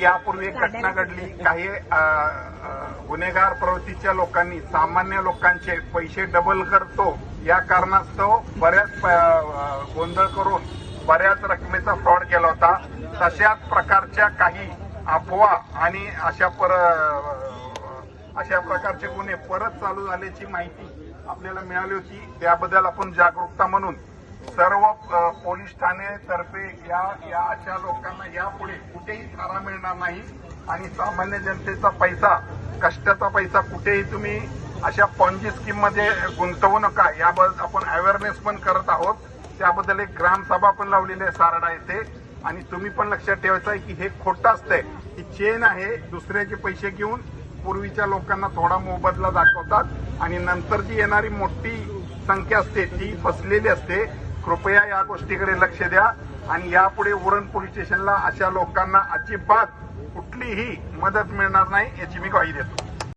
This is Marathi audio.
यापूर्वी एक घटना घडली. काही गुन्हेगार प्रवृत्तीच्या लोकांनी सामान्य लोकांचे पैसे डबल करतो. या कारणास्तव बऱ्याच गोंधळ करून बऱ्याच रकमेचा फ्रॉड केला होता. तशाच प्रकारच्या काही अफवा आणि अशा पर अशा प्रकारचे गुन्हे परत चालू झाल्याची माहिती आपल्याला मिळाली होती. त्याबद्दल आपण जागरूकता म्हणून सर्व पोलीस ठाणेतर्फे या या अशा लोकांना यापुढे कुठेही थारा मिळणार नाही. आणि सामान्य जनतेचा पैसा कष्टाचा पैसा कुठेही तुम्ही अशा पॉन्जी स्कीममध्ये गुंतवू नका. याबद्दल आपण अवेअरनेस पण करत आहोत. त्याबद्दल एक ग्रामसभा पण लावलेली आहे सारडा येथे. आणि तुम्ही पण लक्षात ठेवायचं आहे की हे खोटं असतंय. ही चेन आहे दुसऱ्याचे पैसे घेऊन पूर्वीच्या लोकांना थोडा मोबदला दाखवतात. आणि नंतर जी येणारी मोठी संख्या असते ती फसलेली असते. कृपया या गोष्टीकडे लक्ष द्या आणि यापुढे उरण पोलीस स्टेशनला अशा लोकांना अजिबात कुठलीही मदत मिळणार नाही याची मी ग्वाही देतो.